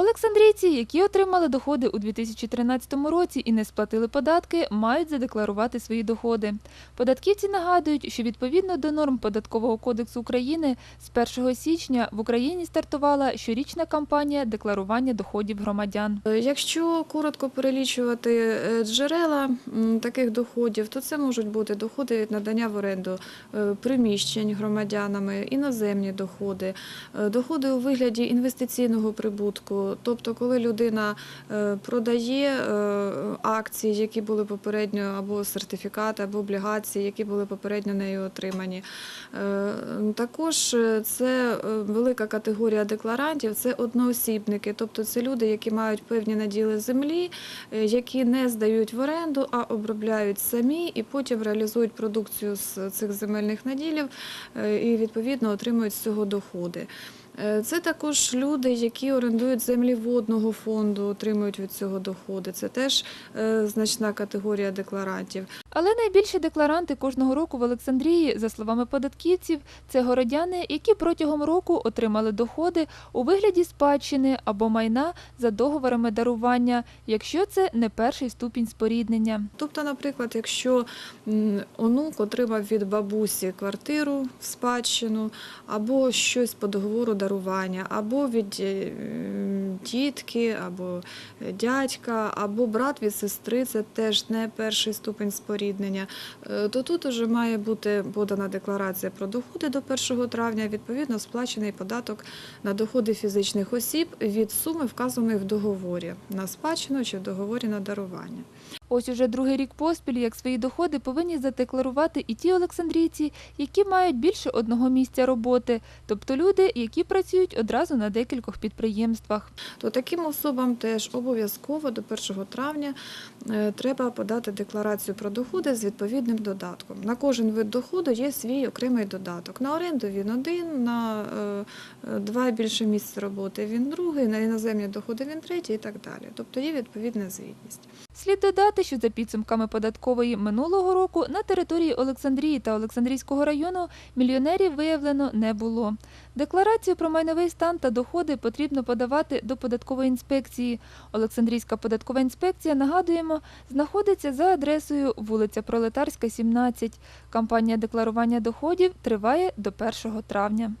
Олександрійці, які отримали доходи у 2013 році і не сплатили податки, мають задекларувати свої доходи. Податківці нагадують, що відповідно до норм Податкового кодексу України з 1 січня в Україні стартувала щорічна кампанія декларування доходів громадян. Е, Якщо коротко перелічувати е, джерела таких доходів, то це можуть бути доходи від надання в оренду е, приміщень громадянами, іноземні доходи, доходи у вигляді інвестиційного прибутку, тобто коли людина е, продає е, акції, які були попередньо або сертифікати, або облігації, які були попередньо нею отримані. Е, Також це велика категорія декларантів, це одноосібники, тобто це люди, які мають певні наділи землі, які не здають в оренду, а обробляють самі і потім реалізують продукцію з цих земельних наділів і відповідно отримують з цього доходи. Е, Це також люди, які орендують землі водного фонду, отримують від цього доходи. Це теж е, значна категорія декларантів. Але найбільші декларанти кожного року в Олександрії, за словами податківців, це городяни, які протягом року отримали доходи у вигляді спадщини або майна за договорами дарування, якщо це не перший ступінь споріднення. Тобто, наприклад, якщо онук отримав від бабусі квартиру в спадщину, або щось по договору дарування, або від е, тітки, або е, дядька, або брат від сестри, це теж не перший ступень споріднення, е, то тут уже має бути подана декларація про доходи до 1 травня, відповідно сплачений податок на доходи фізичних осіб від суми, вказаної в договорі на спадщину чи в договорі на дарування. Ось уже другий рік поспіль, як свої доходи повинні задекларувати і ті олександрійці, які мають більше одного місця роботи, тобто люди, які працюють одразу на декількох підприємствах. то таким особам теж обов'язково до 1 травня е, треба подати декларацію про доходи з відповідним додатком. На кожен вид доходу є свій окремий додаток. На оренду він один, на е, е, два більше місць роботи він другий, на іноземні доходи він третій і так далі. Тобто є відповідна звітність. Слід додати, що за підсумками податкової минулого року на території Олександрії та Олександрійського району мільйонерів виявлено не було. Декларацію про майновий стан та доходи потрібно подавати до податкової інспекції. Олександрійська податкова інспекція, нагадуємо, знаходиться за адресою вулиця Пролетарська, 17. Кампанія декларування доходів триває до 1 травня.